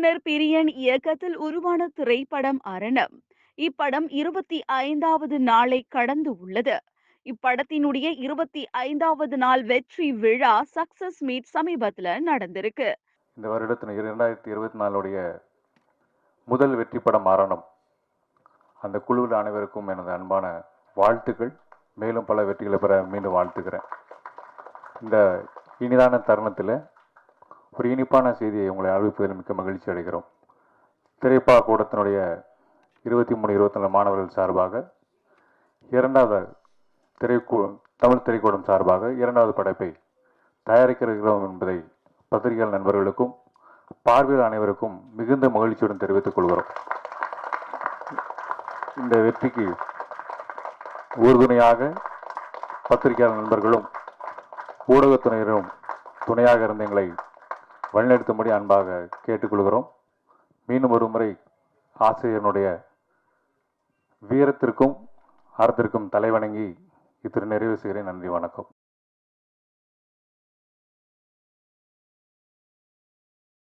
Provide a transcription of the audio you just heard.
இயக்குனர் பிரியன் இயக்கத்தில் உருவான திரைப்படம் அரணம். இப்படம் இருபத்தி ஐந்தாவது நாளை கடந்து உள்ளது. இப்படத்தினுடைய இருபத்தி ஐந்தாவது நாள் வெற்றி விழா சக்சஸ் மீட் சமீபத்தில் நடந்திருக்கு. இந்த வருடத்தின் இரண்டாயிரத்தி இருபத்தி நாலுடைய முதல் வெற்றி படம் மரணம் அந்த குழுவில் அனைவருக்கும் எனது அன்பான வாழ்த்துக்கள். மேலும் பல வெற்றிகளை பெற மீண்டும் வாழ்த்துக்கிறேன் இந்த இனிதான தருணத்தில் ஒரு இனிப்பான செய்தியை உங்களை அறிவிப்பதில் மிக்க மகிழ்ச்சி அடைகிறோம். திரைப்பா கூடத்தினுடைய இருபத்தி மூணு இருபத்தி நாலு மாணவர்கள் சார்பாக இரண்டாவது திரைக்கூ தமிழ் திரைக்கூடம் சார்பாக இரண்டாவது படைப்பை தயாரிக்கிறோம் என்பதை பத்திரிகையாளர் நண்பர்களுக்கும் பார்வையாளர் அனைவருக்கும் மிகுந்த மகிழ்ச்சியுடன் தெரிவித்துக் கொள்கிறோம். இந்த வெற்றிக்கு உறுதுணையாக பத்திரிகையாளர் நண்பர்களும் ஊடகத்துறையினரும் துணையாக இருந்த எங்களை வழிநடத்தும்படி அன்பாக கேட்டுக்கொள்கிறோம். மீண்டும் ஒரு முறை ஆசிரியனுடைய வீரத்திற்கும் அறத்திற்கும் தலைவணங்கி இத்திரு நிறைவு செய்கிறேன். நன்றி வணக்கம்.